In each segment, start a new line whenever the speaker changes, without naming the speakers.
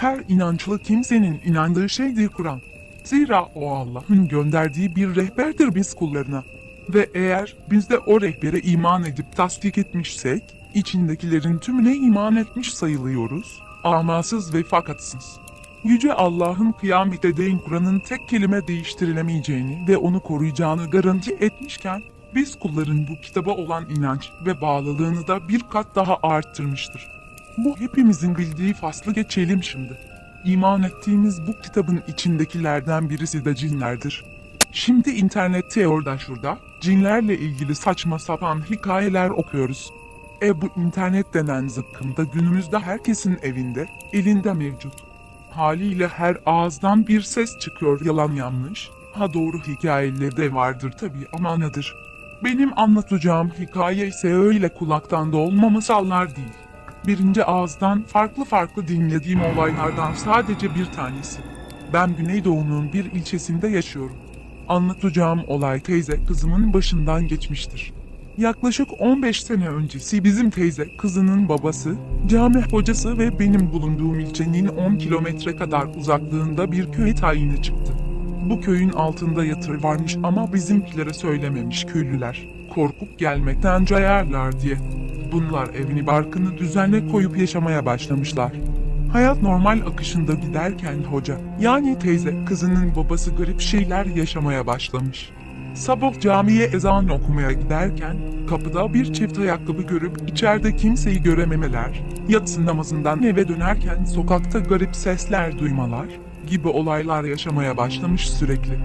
Her inançlı kimsenin inandığı şeydir Kur'an. Zira o Allah'ın gönderdiği bir rehberdir biz kullarına. Ve eğer biz de o rehbere iman edip tasdik etmişsek, içindekilerin tümüne iman etmiş sayılıyoruz, amasız ve fakatsız. Yüce Allah'ın kıyamete değin Kur'an'ın tek kelime değiştirilemeyeceğini ve onu koruyacağını garanti etmişken, biz kulların bu kitaba olan inanç ve bağlılığını da bir kat daha arttırmıştır. Bu hepimizin bildiği faslı geçelim şimdi. İman ettiğimiz bu kitabın içindekilerden birisi de cinlerdir. Şimdi internette orada şurada cinlerle ilgili saçma sapan hikayeler okuyoruz. E bu internet denen zıkkımda günümüzde herkesin evinde, elinde mevcut. Haliyle her ağızdan bir ses çıkıyor yalan yanlış. Ha doğru hikayeleri de vardır tabii ama nedir? Benim anlatacağım hikaye ise öyle kulaktan dolma masallar değil. Birinci ağızdan farklı farklı dinlediğim olaylardan sadece bir tanesi. Ben Güneydoğu'nun bir ilçesinde yaşıyorum. Anlatacağım olay teyze kızımın başından geçmiştir. Yaklaşık 15 sene öncesi bizim teyze kızının babası, cami hocası ve benim bulunduğum ilçenin 10 kilometre kadar uzaklığında bir köye tayini çıktı. Bu köyün altında yatır varmış ama bizimkilere söylememiş köylüler. Korkup gelmekten cayarlar diye. Bunlar evini barkını düzenle koyup yaşamaya başlamışlar. Hayat normal akışında giderken hoca, yani teyze kızının babası garip şeyler yaşamaya başlamış. Sabah camiye ezan okumaya giderken kapıda bir çift ayakkabı görüp içeride kimseyi görememeler, yatsı namazından eve dönerken sokakta garip sesler duymalar gibi olaylar yaşamaya başlamış sürekli.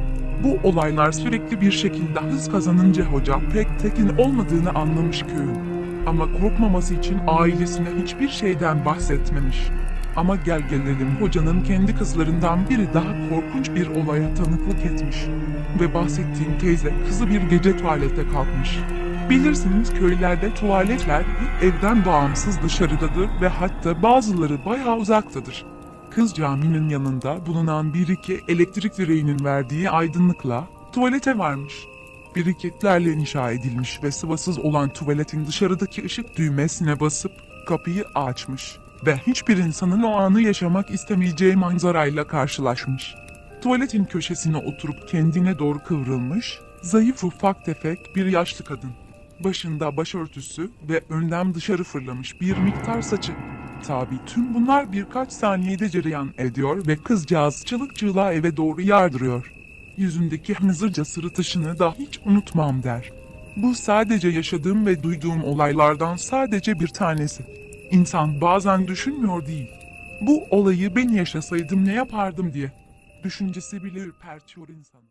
Bu olaylar sürekli bir şekilde hız kazanınca hoca pek tekin olmadığını anlamış köyün. Ama korkmaması için ailesine hiçbir şeyden bahsetmemiş. Ama gel gelelim hocanın kendi kızlarından biri daha korkunç bir olaya tanıklık etmiş. Ve bahsettiğim teyze kızı bir gece tuvalete kalkmış. Bilirsiniz köylerde tuvaletler evden bağımsız dışarıdadır ve hatta bazıları bayağı uzaktadır. Kız caminin yanında bulunan bir iki elektrik direğinin verdiği aydınlıkla tuvalete varmış. Biriketlerle inşa edilmiş ve sıvasız olan tuvaletin dışarıdaki ışık düğmesine basıp kapıyı açmış ve hiçbir insanın o anı yaşamak istemeyeceği manzarayla karşılaşmış. Tuvaletin köşesine oturup kendine doğru kıvrılmış, zayıf ufak tefek bir yaşlı kadın. Başında başörtüsü ve önden dışarı fırlamış bir miktar saçı. Tabi tüm bunlar birkaç saniyede cereyan ediyor ve kızcağız çığlık çığlığa eve doğru yardırıyor. Yüzündeki hınzırca sırıtışını da hiç unutmam der. Bu sadece yaşadığım ve duyduğum olaylardan sadece bir tanesi. İnsan bazen düşünmüyor değil. Bu olayı ben yaşasaydım ne yapardım diye. Düşüncesi bile ürpertiyor insanı.